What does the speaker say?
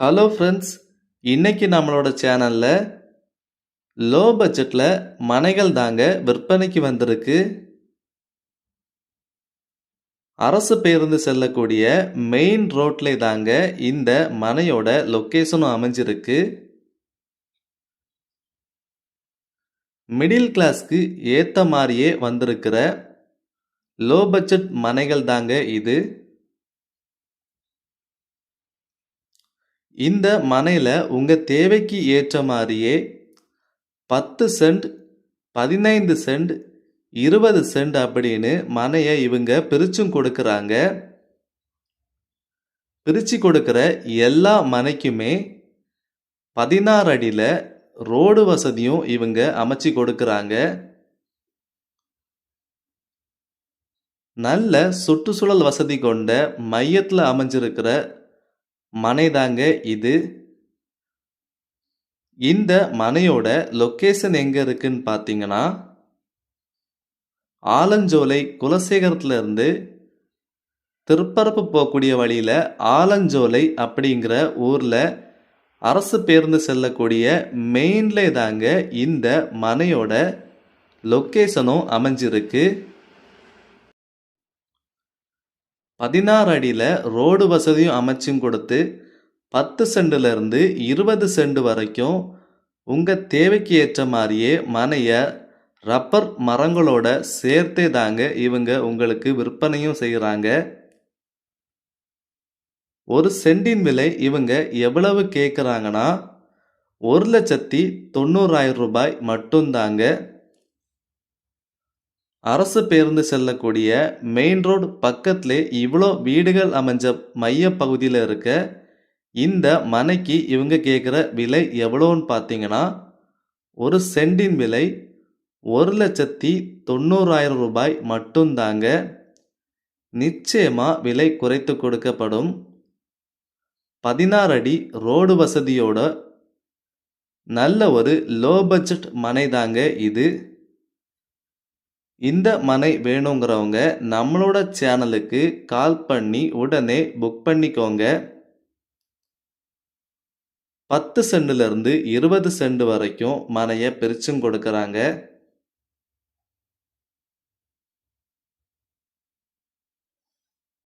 Hello friends இன்னைக்கு நம்மளோட சேனலில் லோ பட்ஜெட்டில் மனைகள் தாங்க விற்பனைக்கு வந்திருக்கு. அரசு பேருந்து செல்லக்கூடிய மெயின் ரோட்லே தாங்க இந்த மனையோட லொக்கேஷனும் அமைஞ்சிருக்கு. மிடில் கிளாஸ்க்கு ஏற்ற மாதிரியே வந்திருக்கிற லோ பட்ஜெட் மனைகள் தாங்க இது. இந்த மனையில் உங்கள் தேவைக்கு ஏற்ற மாதிரியே பத்து சென்ட் பதினைந்து சென்ட் இருபது சென்ட் அப்படின்னு மனையை இவங்க பிரிச்சும் கொடுக்குறாங்க. பிரித்து கொடுக்குற எல்லா மனைக்குமே பதினாறு அடியில் ரோடு வசதியும் இவங்க அமைச்சு கொடுக்குறாங்க. நல்ல சுற்றுச்சூழல் வசதி கொண்ட மையத்தில் அமைஞ்சிருக்கிற மனைதாங்க இது. இந்த மனையோட லொக்கேஷன் எங்க இருக்குன்னு பார்த்தீங்கன்னா ஆலஞ்சோலை குலசேகரத்துலேருந்து திருப்பரப்பு போகக்கூடிய வழியில் ஆலஞ்சோலை அப்படிங்கிற ஊரில் அரசு பேருந்து செல்லக்கூடிய மெயின்லே தாங்க இந்த மனையோட லொக்கேஷனும் அமைஞ்சிருக்கு. பதினாறு அடியில் ரோடு வசதியும் அமைச்சும் கொடுத்து பத்து சென்ட்ல இருந்து இருபது சென்டு வரைக்கும் உங்கள் தேவைக்கு ஏற்ற மாதிரியே மனையை ரப்பர் மரங்களோட சேர்த்தே தாங்க இவங்க உங்களுக்கு விற்பனையும் செய்கிறாங்க ஒரு சென்டின் விலை இவங்க எவ்வளவு கேட்குறாங்கன்னா ஒரு லட்சத்தி தொண்ணூறாயிரம் ரூபாய் மட்டும்தாங்க அரசு பேருந்து செல்லக்கூடிய மெயின் ரோடு பக்கத்திலே இவ்வளோ வீடுகள் அமைஞ்ச மைய பகுதியில் இருக்க இந்த மனைக்கு இவங்க கேட்குற விலை எவ்வளோன்னு பார்த்தீங்கன்னா ஒரு சென்டின் விலை ஒரு லட்சத்தி தொண்ணூறாயிரம் ரூபாய் மட்டும்தாங்க. நிச்சயமாக விலை குறைத்து கொடுக்கப்படும். பதினாறு அடி ரோடு வசதியோட நல்ல ஒரு லோ பட்ஜெட் மனை தாங்க இது. இந்த மனை வேணுங்கிறவங்க நம்மளோட சேனலுக்கு கால் பண்ணி உடனே புக் பண்ணிக்கோங்க. பத்து சென்டிலிருந்து இருபது சென்ட் வரைக்கும் மனையை பிரிச்சும் கொடுக்குறாங்க.